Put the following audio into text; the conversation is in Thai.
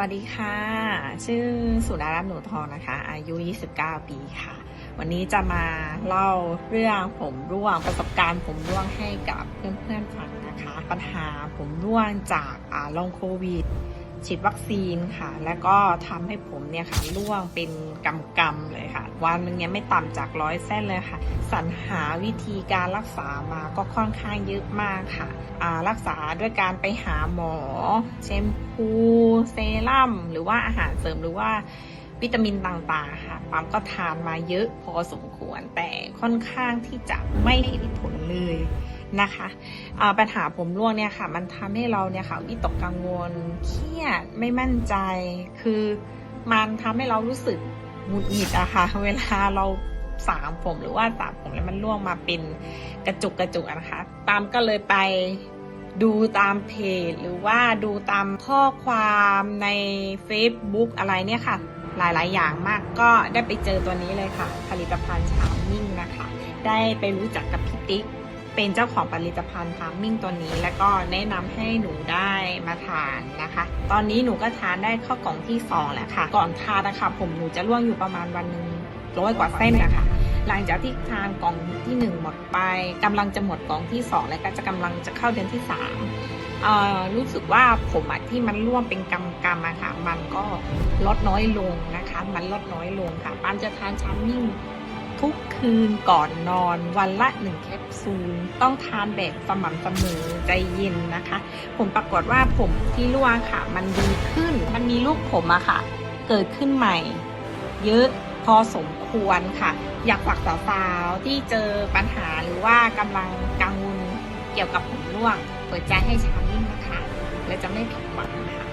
วัสดีค่ะ ชื่อสุดารัตน์หนูทองนะคะ อายุ 29 ปีค่ะ วันนี้จะมาเล่าเรื่องผมร่วงประสบการณ์ผมร่วงให้กับเพื่อนๆฟังนะคะ ปัญหาผมร่วงจากอ่าลองโควิด ฉีดวัคซีนค่ะ แล้วก็ทำให้ผมเนี่ยค่ะร่วงเป็นกำกำๆเลยค่ะ วันนึงเนี่ยไม่ต่ำจากร้อยเส้นเลยค่ะ สรรหาวิธีการรักษามาก็ค่อนข้างเยอะมากค่ะรักษาด้วยการไปหาหมอ เชมพู เซรั่ม หรือว่าอาหารเสริมหรือว่า วิตามินต่างๆค่ะปั๊มก็ทานมาเยอะพอสมควร แต่ค่อนข้างที่จะไม่เห็นผลเลยนะคะปัญหาผมร่วงเนี่ยค่ะ มันทำให้เราเนี่ยค่ะวิตกกังวลเครียดไม่มั่นใจ คือมันทำให้เรารู้สึกหงุดหงิดอะค่ะ เวลาเราสางผมหรือว่าสระผมแล้วมันร่วงมาเป็นกระจุกกระจุกนะคะปามก็เลยไป ดูตามเพจ หรือว่าดูตามข้อความใน Facebook อะไรเนี่ยค่ะ หลายๆ อย่างมากก็ได้ไปเจอตัวนี้เลยค่ะ ผลิตภัณฑ์ชาวมิ่งนะคะ ได้ไปรู้จักกับพี่ติ๊กเป็นเจ้าของผลิตภัณฑ์พามิ่งตัวนี้ แล้วก็แนะนำให้หนูได้มาทานนะคะ ตอนนี้หนูก็ทานได้ข้ากล่องที่สองแล้วค่ะ ก่อนทานนะคะผมหนูจะร่วงอยู่ประมาณวันหนึ่งร้อยกว่าเส้นนะคะ หลังจากที่ทานกล่องที่หนึ่งหมดไปกำลังจะหมดกล่องที่สองแล้วก็จะกำลังจะเข้าเดือนที่สามอ่อรู้สึกว่าผมอะที่มันร่วงเป็นกำกำอะค่ะ มันก็ลดน้อยลงนะคะ มันลดน้อยลงค่ะปานจะทานชามิ่งทุกคืนก่อนนอนวันละหนึ่งแคปซูล ต้องทานแบบสม่ำเสมอใจเย็นนะคะ ผมปรากฏว่าผมที่ร่วงค่ะ มันดีขึ้นมันมีลูกผมอะค่ะ เกิดขึ้นใหม่ เยอะ พอสมควรค่ะ อยากฝากสาวๆที่เจอปัญหาหรือว่ากำลังกังวลเกี่ยวกับผมร่วงเปิดใจให้ชาลิ่งนะคะ และจะไม่ผิดหวังค่ะ